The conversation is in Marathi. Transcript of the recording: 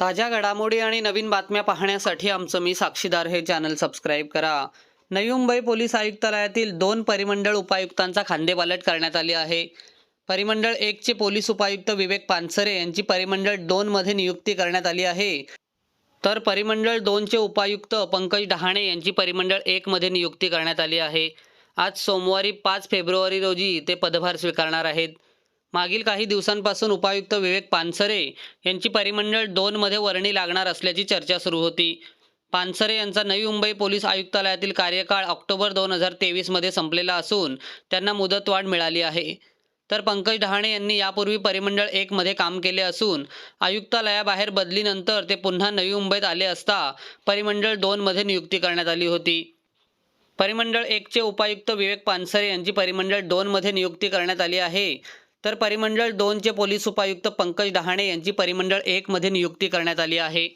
ताज्या घडामोडी आणि नवीन बातम्या पाहण्यासाठी आमचं मी साक्षीदार हे चॅनल सबस्क्राईब करा. नवी मुंबई पोलीस आयुक्तालयातील दोन परिमंडळ उपायुक्तांचा खांदेपालट करण्यात आली आहे. परिमंडळ एकचे पोलीस उपायुक्त विवेक पानसरे यांची परिमंडळ दोनमध्ये नियुक्ती करण्यात आली आहे. तर परिमंडळ दोनचे उपायुक्त पंकज डहाणे यांची परिमंडळ एकमध्ये नियुक्ती करण्यात आली आहे. आज सोमवारी पाच फेब्रुवारी रोजी ते पदभार स्वीकारणार आहेत. मागील काही दिवसांपासून उपायुक्त विवेक पानसरे यांची परिमंडळ दोनमध्ये वर्णी लागणार असल्याची चर्चा सुरू होती. पानसरे यांचा नवी मुंबई पोलीस आयुक्तालयातील कार्यकाळ ऑक्टोबर दोन हजार तेवीसमध्ये संपलेला असून त्यांना मुदतवाढ मिळाली आहे. तर पंकज डहाणे यांनी यापूर्वी परिमंडळ एकमध्ये काम केले असून आयुक्तालयाबाहेर बदलीनंतर ते पुन्हा नवी मुंबईत आले असता परिमंडळ दोनमध्ये नियुक्ती करण्यात आली होती. परिमंडळ एकचे उपायुक्त विवेक पानसरे यांची परिमंडळ दोनमध्ये नियुक्ती करण्यात आली आहे. तर परिमंडळ दोनचे पोलीस उपायुक्त पंकज डहाणे यांची परिमंडळ एकमध्ये नियुक्ती करण्यात आली आहे.